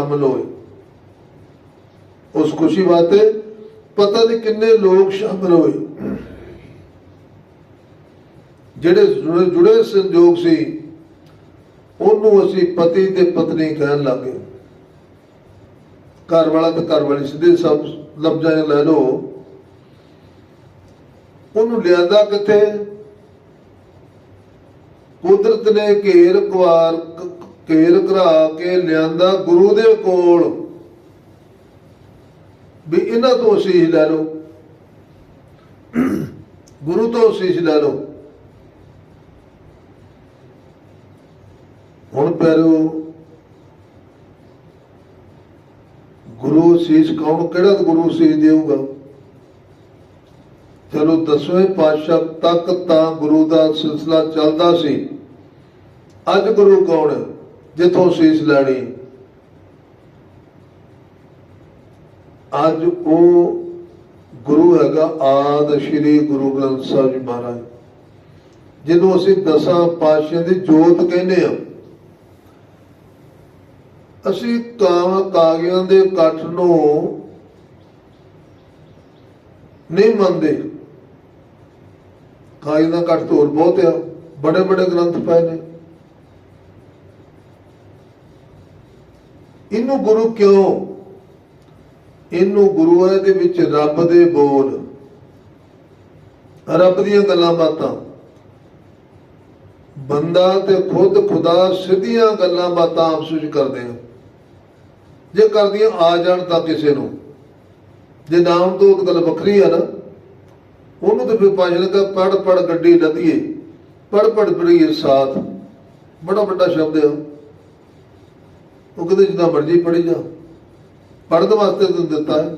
ਸ਼ਾਮਲ ਹੋਏ ਉਸ ਖੁਸ਼ੀ ਵਾਸਤੇ ਪਤਾ ਨਹੀਂ ਕਿੰਨੇ ਲੋਕ ਸ਼ਾਮਲ ਹੋਏ ਜਿਹੜੇ ਜੁੜੇ ਜੁੜੇ ਸੀ, ਉਹਨੂੰ ਅਸੀਂ ਪਤੀ ਤੇ ਪਤਨੀ ਕਹਿਣ ਲੱਗੇ ਘਰ ਵਾਲਾ ਤੇ ਘਰ ਵਾਲੀ ਸਿੱਧੇ ਸਭ ਲਫ਼ਜ਼ਾਂ ਲੈ ਲਓ। ਉਹਨੂੰ ਲਿਆਂਦਾ ਕਿੱਥੇ? ਕੁਦਰਤ ਨੇ ਘੇਰ ਕੁਆਰ ਘੇਰ ਘਰਾ ਕੇ ਲਿਆਂਦਾ ਗੁਰੂ ਦੇ ਕੋਲ। ਵੀ ਇਹਨਾਂ ਤੋਂ ਅਸੀਸ ਲੈ ਲਓ। ਗੁਰੂ ਤੋਂ ਅਸੀਸ ਲੈ ਲਓ। ਹੁਣ ਪੈਰੋ ਗੁਰੂ ਅਸੀਸ ਕੌਣ, ਕਿਹੜਾ ਗੁਰੂ ਅਸੀਸ ਦੇਊਗਾ? ਚਲੋ ਦਸਵੇਂ ਪਾਤਸ਼ਾਹ ਤੱਕ ਤਾਂ ਗੁਰੂ ਦਾ ਸਿਲਸਿਲਾ ਚੱਲਦਾ ਸੀ। ਅੱਜ ਗੁਰੂ ਕੌਣ? ਹੈ? ਜਿੱਥੋਂ ਸੀਸ ਲੈਣੀ। ਅੱਜ ਉਹ ਗੁਰੂ ਹੈਗਾ, ਆਦ ਸ਼੍ਰੀ ਗੁਰੂ ਗ੍ਰੰਥ ਸਾਹਿਬ ਜੀ ਮਹਾਰਾਜ। ਜਿਹਨੂੰ ਅਸੀਂ ਦਸਾਂ ਪਾਤਸ਼ਾਹ ਦੀ ਜੋਤ ਕਹਿੰਦੇ ਆ ਅਸੀਂ ਕਾਮ ਕਾਗਿਆਂ ਦੇ ਇਕੱਠ ਨੂੰ ਨਹੀਂ ਮੰਨਦੇ। ਕਾਗਜ਼ ਦਾ ਇਕੱਠ ਹੋਰ ਬਹੁਤ ਆ ਬੜੇ ਬੜੇ ਗ੍ਰੰਥ ਪਏ ਨੇ। ਇਹਨੂੰ ਗੁਰੂ ਕਿਉਂ? ਇਹਨੂੰ ਗੁਰੂ ਹੈ ਦੇ ਵਿੱਚ ਰੱਬ ਦੇ ਬੋਲ। ਰੱਬ ਦੀਆਂ ਗੱਲਾਂ ਬਾਤਾਂ। ਬੰਦਾ ਤੇ ਖੁਦ ਖੁਦਾ ਸਿੱਧੀਆਂ ਗੱਲਾਂ ਬਾਤਾਂ ਆਪਸ ਵਿੱਚ ਕਰਦੇ ਆ। ਜੇ ਕਰਦੀਆਂ ਆ ਜਾਣ ਤਾਂ ਕਿਸੇ ਨੂੰ। ਜੇ ਨਾਮ ਤੋਂ ਉਹ ਗੱਲ ਵੱਖਰੀ ਆ ਨਾ। ਉਹਨੂੰ ਤੇ ਫਿਰ ਪਾਜ ਲਗਾ, ਪੜ ਪੜ ਗੱਡੀ ਲੱਦੀਏ। ਪੜ ਪੜ ਪੜੀਏ ਸਾਥ। ਬੜਾ ਵੱਡਾ ਸ਼ਬਦ ਹੈ ਉਹ ਕਹਿੰਦੇ ਜਿੱਦਾਂ ਮਰਜ਼ੀ ਪੜੀ ਜਾ। ਪੜਨ ਵਾਸਤੇ ਤੈਨੂੰ ਦਿੱਤਾ ਹੈ।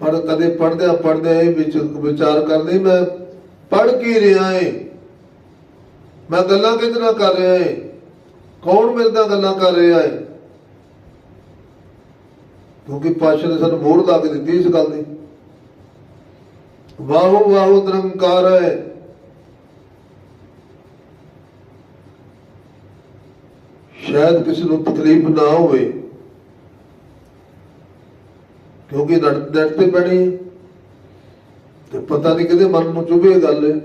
ਪਰ ਕਦੇ ਪੜਦਿਆ ਪੜਦਿਆ ਇਹ ਵਿੱਚ ਵਿਚਾਰ ਕਰਦੇ ਮੈਂ ਪੜ ਕੀ ਰਿਹਾ ਏ? ਮੈਂ ਗੱਲਾਂ ਕਿਹਦੇ ਨਾਲ ਕਰ ਰਿਹਾ ਏ? ਕੌਣ ਮੇਰੇ ਨਾਲ ਗੱਲਾਂ ਕਰ ਰਿਹਾ ਏ? ਕਿਉਂਕਿ ਪਾਸ਼ਾ ਨੇ ਸਾਨੂੰ ਮੋਹਰ ਲਾ ਕੇ ਦਿੱਤੀ ਇਸ ਗੱਲ ਦੀ। ਵਾਹੋ ਵਾਹੋ ਨਿਰੰਕਾਰ ਹੈ। ਸ਼ਾਇਦ ਕਿਸੇ ਨੂੰ ਤਕਲੀਫ ਨਾ ਹੋਵੇ। ਕਿਉਂਕਿ ਨੜ ਨੜ ਤੇ ਪੈਣੀ ਹੈ। ਤੇ ਪਤਾ ਨਹੀਂ ਕਿਹਦੇ ਮਨ ਨੂੰ ਚੁਭੇ ਗੱਲ। ਹੈ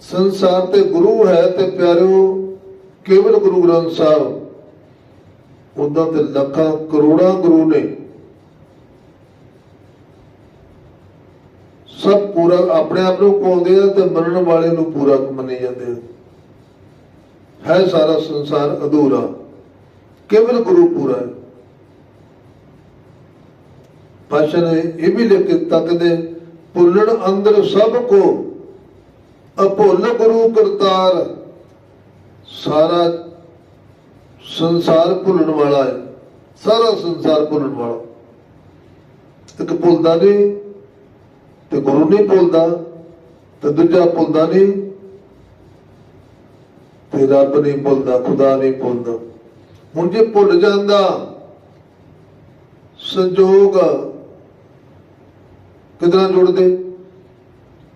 ਸੰਸਾਰ ਤੇ ਗੁਰੂ ਹੈ ਤੇ ਪਿਆਰਿਓ, ਕੇਵਲ ਗੁਰੂ ਗ੍ਰੰਥ ਸਾਹਿਬ। ਉਦਾਂ ਤੇ ਲੱਖਾਂ ਕਰੋੜਾਂ ਗੁਰੂ ਨੇ। ਸਭ ਪੂਰਾ ਆਪਣੇ ਆਪ ਨੂੰ ਪਾਉਂਦੇ ਆ ਤੇ ਮੰਨਣ ਵਾਲੇ ਨੂੰ ਪੂਰਾ ਮੰਨੇ ਜਾਂਦੇ ਆ। ਹੈ ਸਾਰਾ ਸੰਸਾਰ ਅਧੂਰਾ। ਕੇਵਲ ਗੁਰੂ ਪੂਰਾ ਹੈ। ਪਾਸ਼ਾ ਨੇ ਇਹ ਵੀ ਲਿਖ ਕੇ ਤੱਕਦੇ ਭੁੱਲਣ ਅੰਦਰ ਸਭ ਕੋ ਅਭੁੱਲ ਗੁਰੂ ਕਰਤਾਰ। ਸਾਰਾ ਸੰਸਾਰ ਭੁੱਲਣ ਵਾਲਾ ਹੈ। ਸਾਰਾ ਸੰਸਾਰ ਭੁੱਲਣ ਵਾਲਾ। ਇੱਕ ਭੁੱਲਦਾ ਨਹੀਂ ਤੇ ਗੁਰੂ ਨਹੀਂ ਭੁੱਲਦਾ ਤੇ ਦੂਜਾ ਭੁੱਲਦਾ ਨਹੀਂ ਤੇ ਰੱਬ ਨਹੀਂ ਭੁੱਲਦਾ, ਖੁਦਾ ਨਹੀਂ ਭੁੱਲਦਾ। ਹੁਣ ਜੇ ਭੁੱਲ ਜਾਂਦਾ। ਸੰਜੋਗ ਕਿਦਾਂ ਜੁੜਦੇ?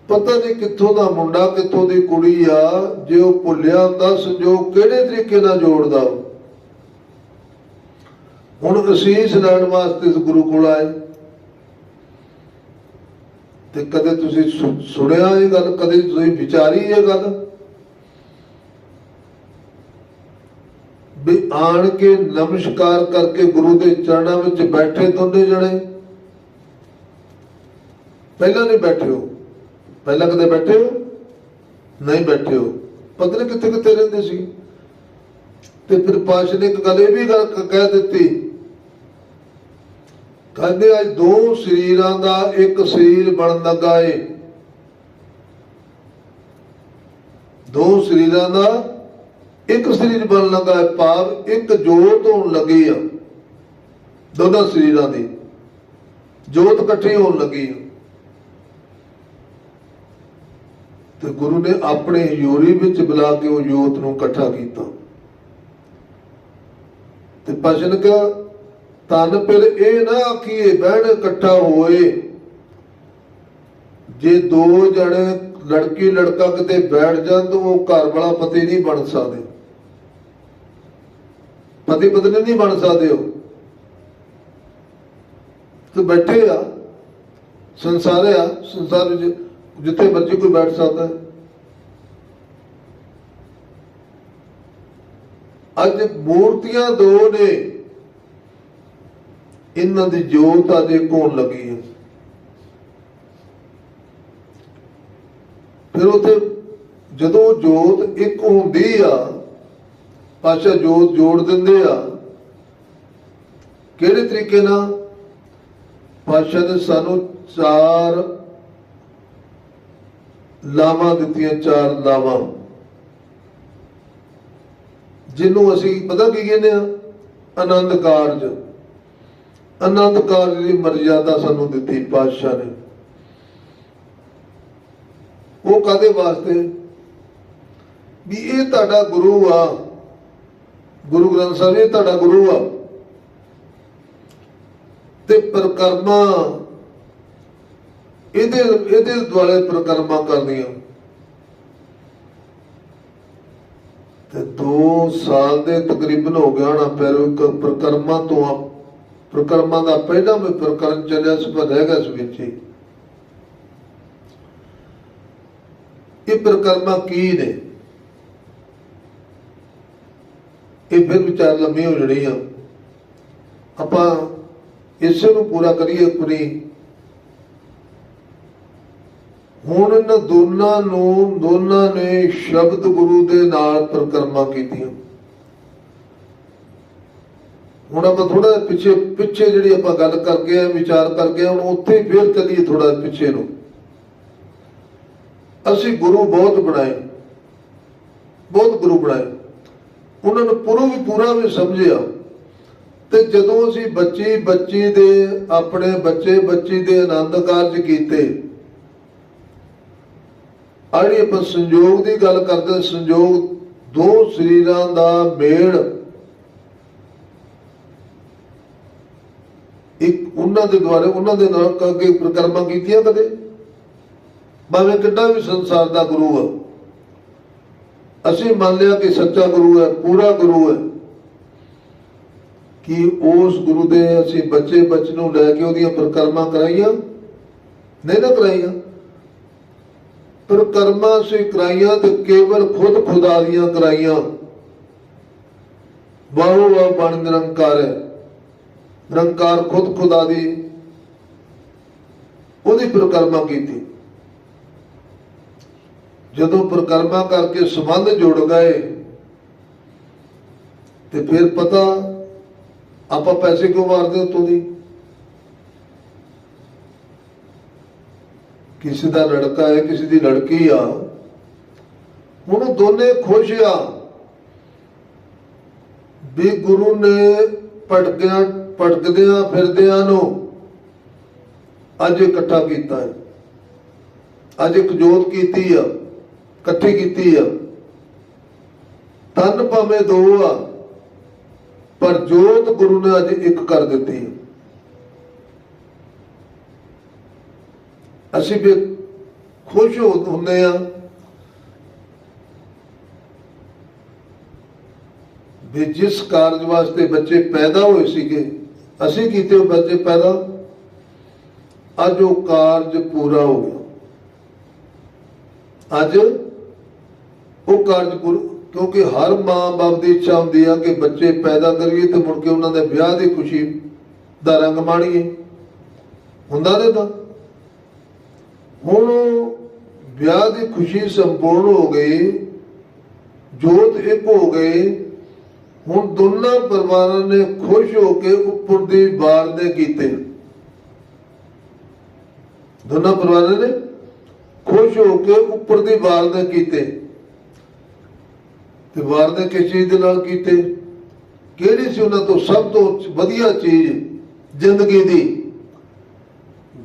ਪਤਾ ਨਹੀਂ ਕਿੱਥੋਂ ਦਾ ਮੁੰਡਾ, ਕਿੱਥੋਂ ਦੀ ਕੁੜੀ ਆ। ਜੇ ਉਹ ਭੁੱਲਿਆ ਹੁੰਦਾ, ਸੰਜੋਗ ਕਿਹੜੇ ਤਰੀਕੇ ਨਾਲ ਜੋੜਦਾ ਹੁਣ ਅਸੀਸ ਲੈਣ ਵਾਸਤੇ ਇਸ ਗੁਰੂ ਕੋਲ ਆਏ। ਤੇ ਕਦੇ ਤੁਸੀਂ ਸੁ- ਸੁਣਿਆ ਇਹ ਗੱਲ? ਕਦੇ ਤੁਸੀਂ ਵਿਚਾਰੀ ਇਹ ਗੱਲ ਵੀ ਆਣ ਕੇ ਨਮਸਕਾਰ ਕਰਕੇ ਗੁਰੂ ਦੇ ਚਰਨਾਂ ਵਿੱਚ ਬੈਠੇ ਦੋਨੇ ਜਣੇ। ਪਹਿਲਾਂ ਨਹੀਂ ਬੈਠੇ ਹੋ। ਪਹਿਲਾਂ ਕਦੇ ਬੈਠੇ ਹੋ? ਨਹੀਂ ਬੈਠੇ ਹੋ। ਪਤਾ ਨਹੀਂ ਕਿੱਥੇ ਕਿੱਥੇ ਰਹਿੰਦੇ ਸੀ। ਤੇ ਫਿਰ ਪਾਸ਼ ਨੇ ਇੱਕ ਗੱਲ ਇਹ ਵੀ ਗੱਲ ਕਹਿ ਦਿੱਤੀ। ਕਹਿੰਦੇ, ਅੱਜ ਦੋ ਸਰੀਰਾਂ ਦਾ ਇੱਕ ਸਰੀਰ ਬਣਨ ਲੱਗਾ ਏ। ਦੋ ਸਰੀਰਾਂ ਦਾ ਇੱਕ ਸਰੀਰ ਬਣਨ ਲੱਗਾ ਹੈ ਭਾਵ ਇੱਕ ਜੋਤ ਹੋਣ ਲੱਗੀ ਆ, ਦੋਨਾਂ ਸਰੀਰਾਂ ਦੀ। ਜੋਤ ਇਕੱਠੀ ਹੋਣ ਲੱਗੀ ਆ। ਤੇ ਗੁਰੂ ਨੇ ਆਪਣੇ ਯੋਰੀ ਵਿੱਚ ਬੁਲਾ ਕੇ ਉਹ ਜੋਤ ਨੂੰ ਇਕੱਠਾ ਕੀਤਾ। ਤੇ ਭਜਨ ਕਾ ਤਨ ਫਿਰ ਇਹ ਨਾ ਆਖੀਏ, ਬਹਿਣ ਇਕੱਠਾ ਹੋਏ। ਜੇ ਦੋ ਜਣੇ ਲੜਕੀ ਲੜਕਾ ਕਿਤੇ ਬੈਠ ਜਾਣ ਤਾਂ ਉਹ ਘਰ ਵਾਲਾ ਪਤੀ ਨਹੀਂ ਬਣ ਸਕਦੇ। ਪਤੀ ਪਤਨੀ ਨਹੀਂ ਬਣ ਸਕਦੇ ਹੋ ਤੇ ਬੈਠੇ ਆ, ਸੰਸਾਰ ਆ, ਸੰਸਾਰ ਵਿੱਚ ਜਿੱਥੇ ਮਰਜ਼ੀ ਕੋਈ ਬੈਠ ਸਕਦਾ। ਹੈ ਅੱਜ ਮੂਰਤੀਆਂ ਦੋ ਨੇ। ਇਹਨਾਂ ਦੀ ਜੋਤ ਅੱਜ ਇੱਕ ਹੋਣ ਲੱਗੀ ਹੈ। ਫਿਰ ਉਥੇ ਜਦੋਂ ਜੋਤ ਇੱਕ ਹੁੰਦੀ ਆ ਪਾਸ਼ਾ ਜੋਤ ਜੋੜ ਦਿੰਦੇ ਆ। ਕਿਹੜੇ ਤਰੀਕੇ ਨਾਲ? ਪਾਸ਼ਾ ਨੇ ਸਾਨੂੰ ਚਾਰ ਲਾਵਾਂ ਦਿੱਤੀਆਂ, ਚਾਰ ਲਾਵਾਂ। ਜਿਹਨੂੰ ਅਸੀਂ ਪਤਾ ਕੀ ਕਹਿੰਦੇ ਆ? ਆਨੰਦ ਕਾਰਜ। ਆਨੰਦ ਕਾਰਜ ਦੀ ਮਰਜ਼ਾਦਾ ਸਾਨੂੰ ਦਿੱਤੀ ਪਾਤਸ਼ਾਹ ਨੇ। ਉਹ ਕਾਦੇ ਵਾਸਤੇ? ਵੀ ਇਹ ਤੁਹਾਡਾ ਗੁਰੂ ਆ। ਗੁਰੂ ਗ੍ਰੰਥ ਸਾਹਿਬ, ਇਹ ਤੁਹਾਡਾ ਗੁਰੂ ਆ। ਤੇ ਪ੍ਰਕਰਮਾ ਇਹਦੇ ਇਹਦੇ ਦੁਆਲੇ ਪ੍ਰਕਰਮਾ ਕਰਨੀਆਂ ਤੇ 2 ਸਾਲ ਦੇ ਤਕਰੀਬਨ ਹੋ ਗਿਆ ਹੋਣਾ, ਫਿਰ ਇੱਕ ਪ੍ਰਕਰਮਾ ਤੋਂ ਆ- ਪ੍ਰਕਰਮਾ ਦਾ ਪਹਿਲਾ ਵੀ ਪ੍ਰਕਰਮ ਚੱਲਿਆ ਸੀ, ਪਰ ਰਹਿ ਗਿਆ ਸੀ ਵਿੱਚ ਹੀ। ਇਹ ਪ੍ਰਕਰਮਾ ਕੀ ਨੇ? ਇਹ ਫਿਰ ਵਿਚਾਰ ਲੰਮੀ ਹੋ ਜਣੀ ਆ। ਆਪਾਂ ਇਸੇ ਨੂੰ ਪੂਰਾ ਕਰੀਏ ਆਪਣੀ। ਹੁਣ ਇਹਨਾਂ ਦੋਨਾਂ ਨੂੰ, ਦੋਨਾਂ ਨੇ ਸ਼ਬਦ ਗੁਰੂ ਦੇ ਨਾਲ ਪ੍ਰਕਰਮਾ ਕੀਤੀਆਂ। ਹੁਣ ਆਪਾਂ ਥੋੜਾ ਪਿੱਛੇ ਪਿੱਛੇ ਜਿਹੜੀ ਆਪਾਂ ਗੱਲ ਕਰਕੇ ਆ ਵਿਚਾਰ ਕਰਕੇ ਆ ਹੁਣ ਉੱਥੇ ਹੀ ਫੇਰ ਚੱਲੀਏ ਥੋੜਾ ਪਿੱਛੇ ਨੂੰ। ਅਸੀਂ ਗੁਰੂ ਬਹੁਤ ਬਣਾਏ। ਬਹੁਤ ਗੁਰੂ ਬਣਾਏ। ਉਹਨਾਂ ਨੂੰ ਪੂਰਾ ਵੀ ਪੂਰਾ ਵੀ ਸਮਝਿਆ। ਤੇ ਜਦੋਂ ਅਸੀਂ ਬੱਚੀ ਬੱਚੀ ਦੇ, ਆਪਣੇ ਬੱਚੇ, ਬੱਚੀ ਦੇ ਆਨੰਦ ਕਾਰਜ ਕੀਤੇ ਆੜੀ ਆਪਾਂ ਸੰਜੋਗ ਦੀ ਗੱਲ ਕਰਦੇ ਸੰਜੋਗ ਦੋ ਸਰੀਰਾਂ ਦਾ ਮੇਲ, ਇੱਕ ਉਹਨਾਂ ਦੇ ਦੁਆਰੇ, ਉਹਨਾਂ ਦੇ ਨਾਲ ਅੱਗੇ ਪ੍ਰਕਰਮਾਂ ਕੀਤੀਆਂ ਕਦੇ? ਭਾਵੇਂ ਕਿੱਡਾ ਵੀ ਸੰਸਾਰ ਦਾ ਗੁਰੂ ਆ। ਅਸੀਂ ਮੰਨ ਲਿਆ ਕਿ ਸੱਚਾ ਗੁਰੂ ਹੈ, ਪੂਰਾ ਗੁਰੂ ਹੈ। ਕਿ ਉਸ ਗੁਰੂ ਦੇ ਅਸੀਂ ਬੱਚੇ ਬੱਚ ਨੂੰ ਲੈ ਕੇ ਉਹਦੀਆਂ ਪ੍ਰਕਰਮਾਂ ਕਰਾਈਆਂ? ਨਹੀਂ ਨਾ ਕਰਾਈਆਂ। ਪ੍ਰਕਰਮਾਂ ਸੇ ਕਰਾਈਆਂ ਤੇ ਕੇਵਲ ਖੁਦ ਖੁਦਾ ਦੀਆਂ ਕਰਾਈਆਂ। ਬਾਹੋ ਵਾ ਬਣ ਨਿਰੰਕਾਰ ਹੈ। ਨਿਰੰਕਾਰ ਖੁਦ ਖੁਦਾ ਦੀ ਉਹਦੀ ਪ੍ਰਕਰਮਾ ਕੀਤੀ। ਜਦੋਂ ਪ੍ਰਕਰਮਾ ਕਰਕੇ ਸੰਬੰਧ ਜੁੜ ਗਏ, ਤੇ ਫਿਰ ਪਤਾ ਆਪਾਂ ਪੈਸੇ ਕਿਉਂ ਮਾਰਦੇ ਉਤੋਂ ਦੀ? ਕਿਸੇ ਦਾ ਲੜਕਾ ਹੈ, ਕਿਸੇ ਦੀ ਲੜਕੀ ਆ ਹੁਣ ਉਹ ਦੋਨੇ ਖੁਸ਼ ਆ ਵੀ ਗੁਰੂ ਨੇ ਭਟਕਿਆ, ਭਟਕਦਿਆਂ ਫਿਰਦਿਆਂ ਨੂੰ ਅੱਜ ਇਕੱਠਾ ਕੀਤਾ ਹੈ। ਅੱਜ ਇੱਕ ਜੋਤ ਕੀਤੀ ਆ। ਇਕੱਠੀ ਕੀਤੀ ਆ। ਤਨ ਭਾਵੇਂ ਦੋ ਆ, ਪਰ ਜੋਤ ਗੁਰੂ ਨੇ ਅੱਜ ਇੱਕ ਕਰ ਦਿੱਤੀ ਹੈ ਅਸੀਂ ਵੀ ਖੁਸ਼ ਹੁੰਦੇ ਆ ਵੀ ਜਿਸ ਕਾਰਜ ਵਾਸਤੇ ਬੱਚੇ ਪੈਦਾ ਹੋਏ ਸੀਗੇ, ਅਸੀਂ ਕੀਤੇ ਉਹ ਬੱਚੇ ਪੈਦਾ, ਅੱਜ ਉਹ ਕਾਰਜ ਪੂਰਾ ਹੋ ਗਿਆ। ਅੱਜ ਉਹ ਕਾਰਜ ਪੂਰਾ, ਕਿਉਂਕਿ ਹਰ ਮਾਂ-ਬਾਪ ਦੀ ਇੱਛਾ ਹੁੰਦੀ ਆ ਕਿ ਬੱਚੇ ਪੈਦਾ ਕਰੀਏ ਤੇ ਮੁੜ ਕੇ ਉਹਨਾਂ ਦੇ ਵਿਆਹ ਦੀ ਖੁਸ਼ੀ ਦਾ ਰੰਗ ਮਾਣੀਏ। ਹੁੰਦਾ ਤੇ ਤਾਂ। ਹੁਣ ਵਿਆਹ ਦੀ ਖੁਸ਼ੀ ਸੰਪੂਰਨ ਹੋ ਗਈ, ਜੋਤ ਇੱਕ ਹੋ ਗਏ ਹੁਣ ਦੋਨਾਂ ਪਰਿਵਾਰਾਂ ਨੇ ਖੁਸ਼ ਹੋ ਕੇ ਉੱਪਰ ਦੀ ਵਾਰ ਦੇ ਕੀਤੇ। ਦੋਨਾਂ ਪਰਿਵਾਰਾਂ ਨੇ ਖੁਸ਼ ਹੋ ਕੇ ਉੱਪਰ ਦੀ ਵਾਰ ਦੇ ਕੀਤੇ। ਤੇ ਵਾਰ ਦੇ ਕਿਸ ਚੀਜ਼ ਦੇ ਨਾਲ ਕੀਤੇ? ਕਿਹੜੀ ਸੀ ਉਹਨਾਂ ਤੋਂ ਸਭ ਤੋਂ ਵਧੀਆ ਚੀਜ਼ ਜ਼ਿੰਦਗੀ ਦੀ?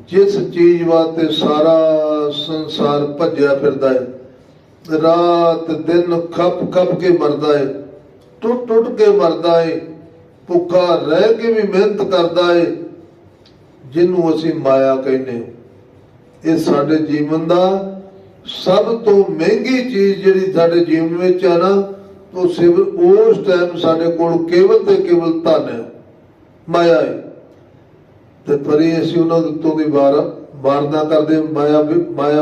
ਜਿਸ ਚੀਜ਼ ਵਾਸਤੇ ਸਾਰਾ ਸੰਸਾਰ ਭੱਜਿਆ ਫਿਰਦਾ ਹੈ, ਰਾਤ ਦਿਨ ਖੱਪ ਖੱਪ ਕੇ ਮਰਦਾ ਹੈ, ਟੁੱਟ ਟੁੱਟ ਕੇ ਮਰਦਾ ਹੈ, ਭੁੱਖਾ ਰਹਿ ਕੇ ਵੀ ਮਿਹਨਤ ਕਰਦਾ ਹੈ, ਜਿਹਨੂੰ ਅਸੀਂ ਮਾਇਆ ਕਹਿੰਦੇ ਇਹ ਸਾਡੇ ਜੀਵਨ ਦਾ ਸਭ ਤੋਂ ਮਹਿੰਗੀ ਚੀਜ਼ ਜਿਹੜੀ ਸਾਡੇ ਜੀਵਨ ਵਿੱਚ ਆ ਨਾ ਉਹ ਸਿਵ ਉਸ ਟਾਈਮ ਸਾਡੇ ਕੋਲ ਕੇਵਲ ਤੇ ਕੇਵਲ ਧਨ ਹੈ, ਮਾਇਆ ਹੈ। ਤੇ ਪਰੇ ਅਸੀਂ ਉਹਨਾਂ ਦੇ ਉੱਤੋਂ ਦੀ ਵਾਰ ਵਾਰਨਾ ਕਰਦੇ ਮਾਇਆ ਵੀ- ਮਾਇਆ